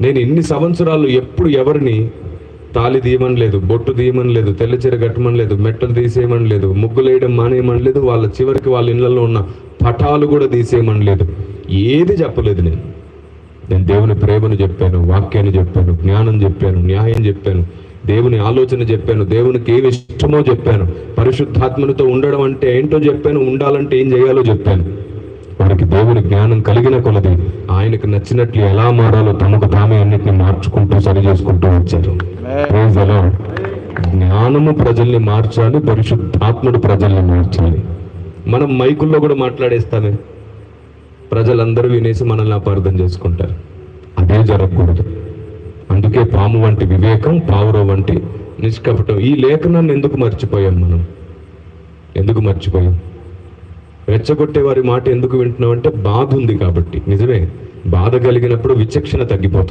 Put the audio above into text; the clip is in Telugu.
నేను ఇన్ని సంవత్సరాలు ఎప్పుడు ఎవరిని తాళి తీయమని లేదు బొట్టు తీయమని లేదు తెల్లచీర కట్టమని లేదు మెట్టలు తీసేయమని లేదు ముగ్గులేయడం మానేయమని లేదు వాళ్ళ చివరికి వాళ్ళ ఇళ్ళలో ఉన్న పటాలు కూడా తీసేయమని లేదు ఏది చెప్పలేదు నేను. నేను దేవుని ప్రేమను చెప్పాను వాక్యాన్ని చెప్పాను జ్ఞానం చెప్పాను న్యాయం చెప్పాను దేవుని ఆలోచన చెప్పాను దేవునికి ఏమి ఇష్టమో చెప్పాను పరిశుద్ధాత్మనితో ఉండడం అంటే ఏంటో చెప్పాను ఉండాలంటే ఏం చేయాలో చెప్పాను. వారికి దేవుని జ్ఞానం కలిగిన కొలది ఆయనకు నచ్చినట్లు ఎలా మారాలో తమకు తామే అన్నిటిని మార్చుకుంటూ సరి చేసుకుంటూ వచ్చారు. జ్ఞానము ప్రజల్ని మార్చాలి పరిశుద్ధాత్ముడు ప్రజల్ని మార్చాలి. మనం మైకుల్లో కూడా మాట్లాడేస్తామే. ప్రజలందరూ వినేసి మనల్ని అపార్థం చేసుకుంటారు. అదే జరగకూడదు. అందుకే పాము వంటి వివేకం పావురం వంటి నిష్కపటం ఈ లేఖనాన్ని ఎందుకు మర్చిపోయాం మనం? ఎందుకు మర్చిపోయాం? రెచ్చగొట్టే వారి మాట ఎందుకు వింటున్నాం అంటే బాధ ఉంది కాబట్టి. నిజమే. బాధ కలిగినప్పుడు విచక్షణ తగ్గిపోతుంది.